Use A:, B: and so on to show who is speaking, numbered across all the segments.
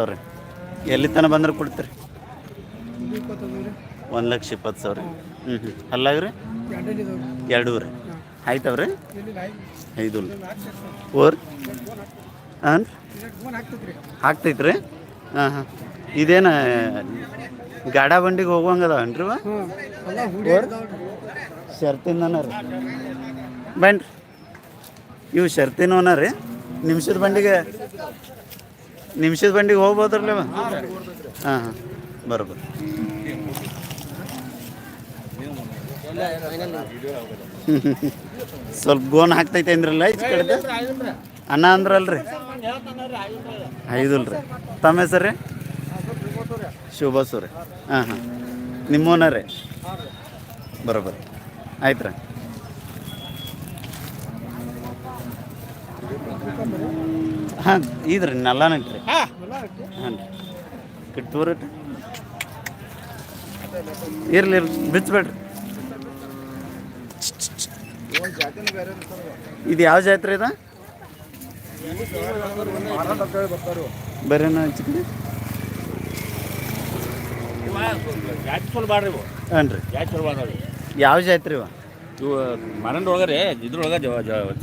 A: ಅವ್ರಿ ಎಲ್ಲಿ ತನಕ ಬಂದ್ರೆ ಕೊಡ್ತೀರಿ? ಒಂದು ಲಕ್ಷ ಇಪ್ಪತ್ತು ಸಾವಿರ ಹ್ಞೂ ಹ್ಞೂ ಅಲ್ಲಾಗ್ರಿ? ಎರಡೂರಿ ಆಯ್ತವ್ರಿ? ಐದು ಓರ್? ಹಾಂ ಹಾಕ್ತೈತ್ರಿ ಹಾಂ ಹಾಂ. ಇದೇನ ಗಾಡ ಬಂಡಿಗೆ ಹೋಗುವಂಗದವನ್ರಿ ಇವ? ಶರ್ತಿಂದನ ರೀ. ಬನ್ರಿ. ಇವು ಶರ್ತಿನವನ ರೀ. ನಿಮಿಷದ ಬಂಡಿಗೆ ನಿಮಿಷದ ಬಂಡಿಗೆ ಹೋಗ್ಬೋದ್ರಲ್ಲ ಹಾಂ ಹಾಂ ಬರೋಬ್ಬರ ಸ್ವಲ್ಪ ಗೋನ್ ಹಾಕ್ತೈತೆ ಅಂದ್ರಲ್ಲ ಐದು ಕಡೆ ಅಣ್ಣ ಅಂದ್ರಲ್ರಿ? ಐದುಲ್ರಿ. ತಮ್ಮ ಹೆಸರು ರೀ? ಶಿವಬಸು ರೀ ಹಾಂ ಹಾಂ. ನಿಮ್ಮೋನ ರೀ? ಬರೋಬರ್ ಆಯ್ತು ರೀ ಹಾಂ ಇದ್ರಿ ರೀ ಹಾಂ. ರೀ. ಕಿಟ್ಟೂರಿ ಇರ್ಲಿ ಇರ್ಲಿ ಬಿಚ್ಚಬೇಡ್ರಿ ಇದು ಯಾವ ಜಾತ್ರೆ ಇದೆ? ಬೇರೆನ ಚಿಕ್ಕಡಿ
B: ಬಾಡ್ರಿ
A: ಹಾಂ ರೀ. ಯಾವ ಜಾತ್ರೆ ಇವ?
B: ಇವು ಮನಂಡ್ ಒಳಗರೆ ಇದ್ರೊಳಗ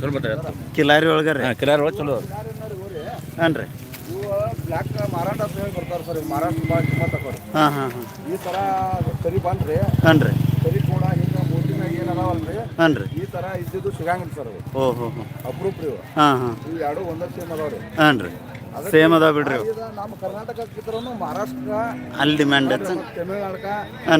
B: ಚಲೋ ಬರ್ತಾರೆ
A: ಕಿಲಾರಿ ಒಳಗರಿ
B: ಹಾಂ ಕಿಲಾರಿ ಒಳಗೆ ಚಲೋ.
A: ಹಾಂ ರೀ.
C: ಇವು ಬ್ಲ್ಯಾಕ್ ಮಾರಾಟ ಅಂತ ಹೇಳಿ ಬರ್ತಾರೆ ಸರ್ ಮಾರಾಟ ತಗೋರಿ
A: ಹಾಂ ಹಾಂ ಹಾಂ.
C: ಈ ಥರ ಸರಿ ಬಂದ್ರಿ
A: ಹಾಂ ರೀ.
C: ಸರಿ ಕೂಡ ಹಿಂಗೆ ಮೂರ್ತಿನಾಗ ಏನು ಅದಾವಲ್ರಿ
A: ಹಾಂ ರೀ.
C: ಈ ಥರ ಇದ್ದಿದ್ದು ಸಿಗಂಗಿಲ್ಲ ಸರ್ ಅವು.
A: ಓ ಹೋ ಹೋ
C: ಅಪ್ರೂಪ್ ರೀ
A: ಹಾಂ ಹಾಂ.
C: ಇವು ಎರಡು ಒಂದೇ ಸೇಮ್ ರೀ.
A: ಹಾಂ ರೀ. ಸೇಮ್ ಅದ ಬಿಡ್ರಿ
C: ನಮ್ಮ ಕರ್ನಾಟಕಕ್ಕಿದ್ರೂ ಮಹಾರಾಷ್ಟ್ರ
A: ಅಲ್ಲಿ ಡಿಮ್ಯಾಂಡ್
C: ಐತೆ ತಮಿಳ್ನಾಡಕ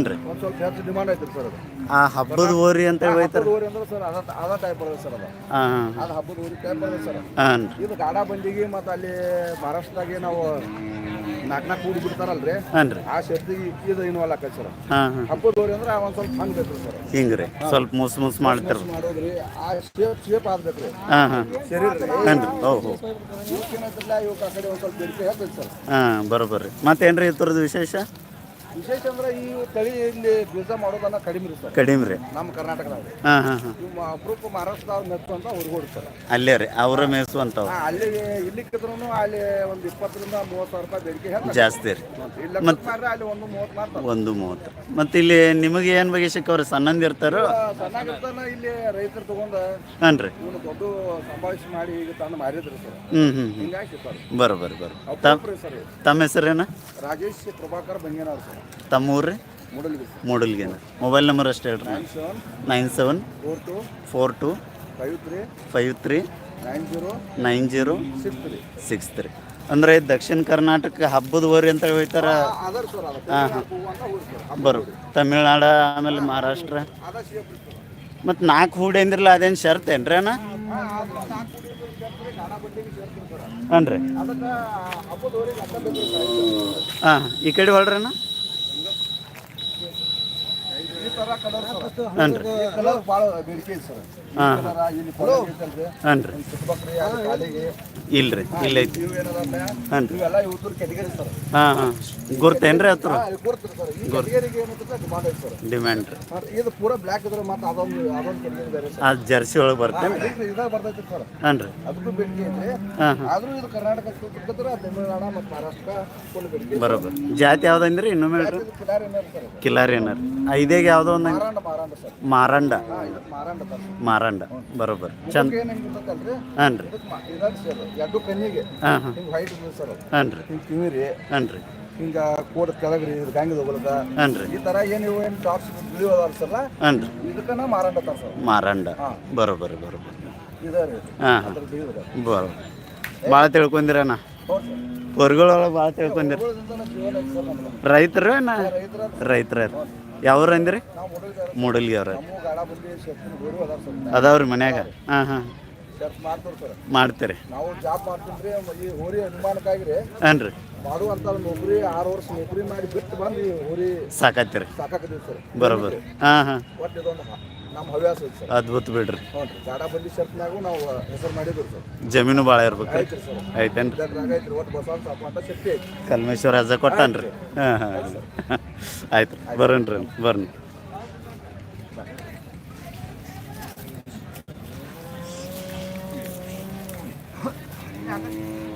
A: ರೀ.
C: ಒಂದು ಸ್ವಲ್ಪ ಹೆಚ್ಚು ಡಿಮಾಂಡ್ ಐತ್ರಿ ಸರ್ ಅದು.
A: ಆ ಹಬ್ಬದ ಓರಿ ಅಂತ ಹೇಳಿ
C: ಓರಿ ಊರಿ ಅಂದ್ರೆ ಸರ್ ಅದ ಅದ ಟೈಪ್ ಸರ್ ಅದು.
A: ಹಾಂ
C: ಅದು ಹಬ್ಬದ ಓರಿ ಟೈಪ್ ಬರ್ತದೆ ಸರ್
A: ಹಾಂ
C: ಇದು ಗಾಡ ಬಂದಿಗೆ ಮತ್ತು ಅಲ್ಲಿ ಮಹಾರಾಷ್ಟ್ರದಾಗೆ ನಾವು ನಾಲ್ಕು ನಾಲ್ಕು ಕೂಡಿ ಬಿಡ್ತಾರಲ್ರಿ
A: ಹಾಂ ರೀ.
C: ಆ ಶಬ್ದಿಗೆ ಇದು ಇನ್ವಾಲ್ ಆಕೈತೆ ಸರ್
A: ಹಾಂ ಹಾಂ ಹಾಂ
C: ಹಬ್ಬದ ಊರಿ ಅಂದ್ರೆ ಒಂದು ಸ್ವಲ್ಪ ಹಂಗೆ ಬೇಕು ಸರ್.
A: ಹಿಂಗೆ ರೀ. ಸ್ವಲ್ಪ ಮುಸ್ ಮುಸ್ ಮಾಡ್ತಾರ
C: ಮಾಡೋದ್ರಿ. ಆ ಶೇಪ್ ಶೇಪ್ ಆಗ್ಬೇಕ್ರಿ.
A: ಹಾಂ ಹಾಂ
C: ಶರೀರ
A: ಹಾಂ ರೀ. ಓ ಹೋ
C: ಇವಕ್ಕೇನೈತಿಲ್ಲ ಇವಕ್ಕೆ ಆ ಕಡೆ ಒಂದು ಸ್ವಲ್ಪ ಬೇಡಿಕೆ ಹೇಳ್ಬೇಕು ಸರ್.
A: ಹಾಂ ಬರೋಬರ್ರಿ ಮತ್ತೇನು ರೀ ಇತ್ತರದ್ದು ವಿಶೇಷ?
C: ವಿಶೇಷ ಅಂದ್ರೆ ಈ ತಳಿ ಇಲ್ಲಿ ಬೀಜ ಮಾಡೋದನ್ನ ಕಡಿಮೆ ರೀ ಸರ್.
A: ಕಡಿಮೆ ರೀ.
C: ನಮ್ಮ ಕರ್ನಾಟಕದಾಗ.
A: ಹಾಂ ಹಾಂ ಹಾಂ.
C: ಇವು ಅಪರೂಪ ಮಹಾರಾಷ್ಟ್ರದಾಗ ಮೆತ್ತು ಅಂತ ಹುಡುಗೋಡು ಸರ್
A: ಅಲ್ಲೇ ರೀ ಅವರ ಮೇಸುವಂಥವು
C: ಅಲ್ಲಿ ಇಲ್ಲಿ ಇಲ್ಲಿಕ್ಕಿದ್ರು ಅಲ್ಲಿ ಒಂದು ಇಪ್ಪತ್ತರಿಂದ ಮೂವತ್ತು ಸಾವಿರ ರೂಪಾಯಿ ಬೇಡಿಕೆ ಹೇಳ್ತಾರೆ
A: ಜಾಸ್ತಿ ರೀ.
C: ಇಲ್ಲ ಮಾರ್ರೆ ಅಲ್ಲಿ ಒಂದು ಮೂವತ್ತು ಮಾಡ್ತಾರೆ
A: ಒಂದು ಮೂವತ್ತು. ಮತ್ತು ಇಲ್ಲಿ ನಿಮಗೆ ಏನು ಬಗ್ಗೆ ಸಿಕ್ಕವ್ರಿ ಸಣ್ಣಂದು ಇರ್ತಾರೋ?
C: ಸಣ್ಣಗಿರ್ತಾನ ಇಲ್ಲಿ ರೈತರು ತಗೊಂಡು
A: ಹಾಂ ರೀ.
C: ಇವನು ದೊಡ್ಡ ಸಂಭಾಳಿಸಿ ಮಾಡಿ ಈಗ ತಂದು ಮಾರಿದ್ರು ಸರ್.
A: ಹ್ಞೂ ಹ್ಞೂ ಹ್ಞೂ.
C: ಹಿಂಗಾಗಿ ಸಿಗ್ತಾರೆ.
A: ಬರೋಬ್ಬರ ಬರೋ ತಮ್ಮ
C: ಅಪರೂಪ ರೀ ಸರ್.
A: ತಮ್ಮ ಹೆಸರೇನ?
C: ರಾಜೇಶ್ ಪ್ರಭಾಕರ್ ಬಂಗೇನವ್ರು ಸರ್.
A: ತಮ್ಮ ಊರು ರೀ ಮೂಡಲ್ಗೇನ ಮೊಬೈಲ್ ನಂಬರ್ ಅಷ್ಟೇ ಹೇಳ್ರಿ.
C: Nine seven four two
A: four two
C: five three nine zero
A: nine zero
C: six three
A: six three ಅಂದರೆ ದಕ್ಷಿಣ ಕರ್ನಾಟಕ ಹಬ್ಬದ ಊರಿ ಅಂತ
C: ಹೇಳ್ತಾರ?
A: ಹಾಂ ಹಾಂ ಬರು. ತಮಿಳ್ನಾಡು ಆಮೇಲೆ ಮಹಾರಾಷ್ಟ್ರ. ಮತ್ತು ನಾಲ್ಕು ಹೂಡಿ ಅಂದ್ರಲ್ಲ ಅದೇನು ಶರ್ತ್ ಏನ್ರಿ ಅಣ್ಣ? ಹಾಂ ರೀ ಹಾಂ ಈ ಕಡೆ ಹೊಳ್ರಣ್ಣ
C: ಈ ಥರ ಇಲ್ಲಿ
A: ರೀ. ಇಲ್ಲ ಐತಿ ಹಾಂ ರೀ ಹಾಂ ಹಾಂ. ಗುರ್ತೇನ್ರಿ ಹತ್ರ? ಡಿಮ್ಯಾಂಡ್ ರೀ.
C: ಮತ್ತು ಇದು ಪೂರ ಬ್ಲ್ಯಾಕ್ ಇದ್ರೆ ಮತ್ತೆ ಅದೊಂದು ಅದೊಂದು ಕೆಟಗರಿ ಬೇರೆ ಸರ್.
A: ಆ ಜರ್ಸಿ ಒಳಗೆ ಬರ್ತೇನೆ
C: ಇದಕ್ಕೆ ಇದಾಗ ಬರ್ತೈತಿ ಸರ್.
A: ಹಾಂ ರೀ.
C: ಅದಕ್ಕೂ ಬೇಡಿಕೆ ಐತೆ
A: ಹಾಂ ಹಾಂ.
C: ಆದ್ರೂ ಇದು ಕರ್ನಾಟಕ ಸುತ್ತಮುತ್ತ ತಮಿಳುನಾಡು ಮತ್ತು ಮಹಾರಾಷ್ಟ್ರ ಫುಲ್ ಬೇಡಿಕೆ
A: ಬರೋಬ್ಬರ. ಜಾತಿ ಯಾವ್ದಂದ್ರಿ ಇನ್ನೊಮ್ಮೆ ಹೇಳ್ರಿ.
C: ಕಿಲಾರಿ ಏನಾರು
A: ಐದೇಗೆ ಯಾವುದೋ ಒಂದು
C: ಮಾರಾಂಡ ಮಾರಾಂಡ
A: ಮಾರಂಡ. ಬರೋಬ್ಬರ. ಚಂದ. ಹಾಂ ರೀ.
C: ಎರಡು ಕಣ್ಣಿಗೆ.
A: ಹಾಂ ಹಾಂ.
C: ಹಿಂಗೆ ವೈಟ್ ಸರ್
A: ಹಾಂ ರೀ.
C: ಹಿಂಗೆ ಕಿವಿರಿ.
A: ಹಾಂ ರೀ.
C: ಹಿಂಗೆ ಕೋಡ್ ಕೆಳಗ್ರಿ ಇದು ಗಾಂಗಿ ಹೋಗ್ಲತ್ತ
A: ಹಾಂ ರೀ.
C: ಈ ಥರ ಏನು ಇವು ಏನು ಟಾಪ್ಸ್ ಅದಾವ
A: ಹಾಂ ರೀ.
C: ಇದಕ್ಕನ ಮಾರಾಟ ತರ ಸರ್
A: ಮಾರಂಡ.
C: ಹಾಂ.
A: ಬರೋಬ್ಬರ ಬರೋಬ್ಬರ
C: ಇದೆ ರೀ.
A: ಹಾಂ ಹಾಂ.
C: ಅದ್ರ ಡೀಲ್ ಇದೆ
A: ಬರೋ ಭಾಳ ತಿಳ್ಕೊಂಡಿರಣ್ಣ
C: ಹೌದು ಸರ್
A: ಹೊರಗಳೊಳಗೆ ಭಾಳ ತಿಳ್ಕೊಂಡಿರ
C: ಉಳ್ದಿಂದನ ಜೀವನ ಐತೆ ಸರ್ ನಮ್ದು.
A: ರೈತರು ಏನ
C: ರೈತರ
A: ರೈತರ ಯಾವ್ರು ಅಂದ್ರಿ?
C: ನಾವು ಹುಡುಗ
A: ಮೂಡಲ್ಗಿ ಅವ್ರ
C: ನಮ್ಮ ಗಾಡ ಬಂದು ಶರ್ತಿನ ಗೋರು ಅದಾರ ಸರ್
A: ಅದಾವ್ರಿ ಮನ್ಯಾಗ? ಹಾಂ ಹಾಂ.
C: ಸರ್
A: ಮಾಡ್ತೀರಿ.
C: ನಾವು ಜಾಬ್ ಮಾಡ್ತೀವಿ ಈ ಹೋರಿ ಅನುಮಾನಕ್ಕಾಗಿ
A: ಹಾಂ ರೀ.
C: ಮಾಡುವಂತ ನೌಕರಿ ಆರು ವರ್ಷ ನೌಕರಿ ಮಾಡಿ ಬಿಟ್ಟು ಬಂದು ಈ ಹೋರಿ
A: ಸಾಕಾತ್ತೀರಿ
C: ಸಾಕಾಕತ್ತೀವಿ ಸರ್.
A: ಬರೋಬ್ಬರ ಹಾಂ ಹಾಂ.
C: ಒಟ್ಟು ಇದೊಂದು ನಮ್ಮ ಹವ್ಯಾಸ ಐತೆ ಸರ್.
A: ಅದ್ಭುತ ಬಿಡ್ರಿ.
C: ಹ್ಞೂ ರೀ. ಶರ್ತ್ನಾಗೂ ನಾವು ಹೆಸರು ಮಾಡಿದ್ರು ಸರ್.
A: ಜಮೀನು ಭಾಳ ಇರ್ಬೇಕು.
C: ಐತ್ರಿ ಸರ್.
A: ಐತೇನ್ರಿ
C: ಇದ್ರಾಗ ಐತ್ರಿ. ಒಟ್ಟು ಬಸವನ್ ಶಕ್ತಿ ಐತಿ
A: ಕಲ್ಮೇಶ್ವರ ರಜಾ ಕೊಟ್ಟಾನ್ರಿ. ಹಾಂ ಹಾಂ ಆಯ್ತು. ರೀ ಬರೋಣ್ರಿ. ಬರ್ರಿ Thank you.